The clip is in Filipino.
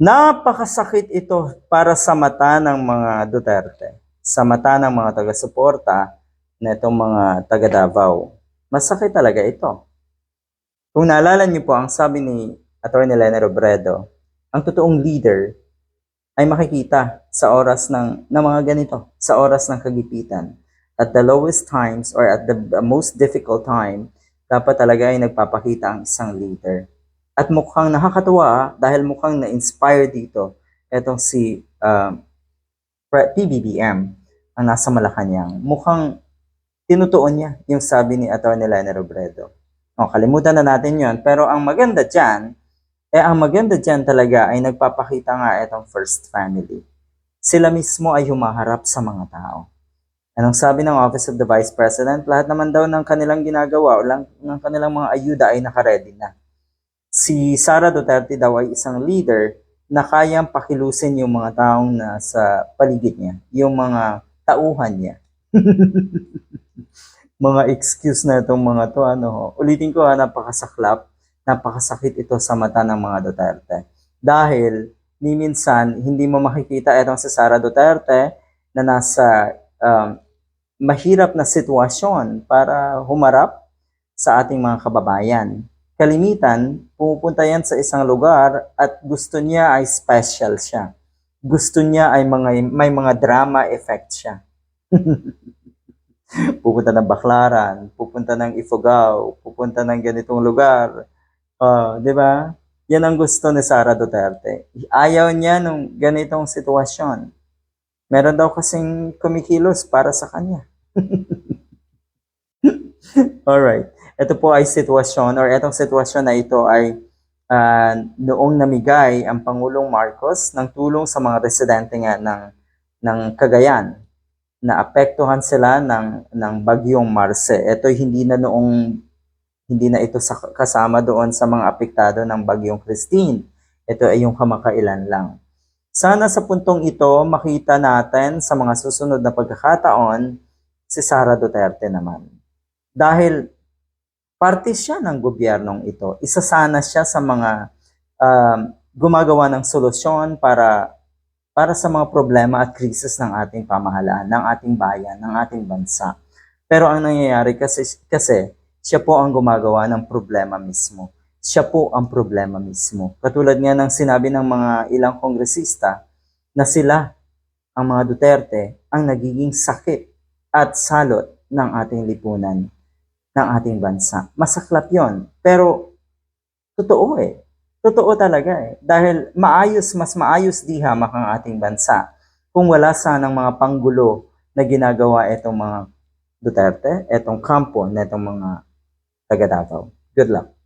Napakasakit ito para sa mata ng mga Duterte, sa mata ng mga taga-suporta na itong mga taga Davao. Masakit talaga ito. Kung naalala niyo po ang sabi ni Atty. Lena Robredo, ang totoong leader ay makikita sa oras ng, ng mga ganito, sa oras ng kagipitan. At the lowest times or at the most difficult time, dapat talaga ay nagpapakita ang isang leader. At mukhang nakakatuwa ah, dahil mukhang na-inspire dito etong si um, Pre- PBBM ang nasa Malacanang. Mukhang tinutuon niya yung sabi ni Atty. Lena Robredo. O, kalimutan na natin yon Pero ang maganda dyan, eh ang maganda dyan talaga ay nagpapakita nga itong first family. Sila mismo ay humaharap sa mga tao. Anong sabi ng Office of the Vice President? Lahat naman daw ng kanilang ginagawa o lang ng kanilang mga ayuda ay nakaredy na si Sara Duterte daw ay isang leader na kayang pakilusin yung mga taong nasa paligid niya, yung mga tauhan niya. mga excuse na itong mga to, ano, ho. ulitin ko ha, napakasaklap, napakasakit ito sa mata ng mga Duterte. Dahil, ni minsan, hindi mo makikita itong si Sara Duterte na nasa um, mahirap na sitwasyon para humarap sa ating mga kababayan kalimitan, pumupunta yan sa isang lugar at gusto niya ay special siya. Gusto niya ay mga, may mga drama effect siya. pupunta ng Baklaran, pupunta ng Ifugao, pupunta ng ganitong lugar. Uh, di ba? Yan ang gusto ni Sara Duterte. Ayaw niya nung ganitong sitwasyon. Meron daw kasing kumikilos para sa kanya. Alright. Ito po ay sitwasyon or itong sitwasyon na ito ay uh, noong namigay ang Pangulong Marcos ng tulong sa mga residente nga ng, ng Cagayan na apektuhan sila ng, ng bagyong Marce. Ito hindi na noong hindi na ito sa, kasama doon sa mga apektado ng bagyong Christine. Ito ay yung kamakailan lang. Sana sa puntong ito makita natin sa mga susunod na pagkakataon si Sara Duterte naman. Dahil parte siya ng gobyernong ito. Isa sana siya sa mga uh, gumagawa ng solusyon para para sa mga problema at krisis ng ating pamahalaan, ng ating bayan, ng ating bansa. Pero ang nangyayari kasi, kasi siya po ang gumagawa ng problema mismo. Siya po ang problema mismo. Katulad nga ng sinabi ng mga ilang kongresista na sila, ang mga Duterte, ang nagiging sakit at salot ng ating lipunan ng ating bansa. Masaklap yon Pero, totoo eh. Totoo talaga eh. Dahil maayos, mas maayos di hamak ang ating bansa kung wala sanang mga panggulo na ginagawa itong mga Duterte, itong kampo na itong mga taga Davao. Good luck.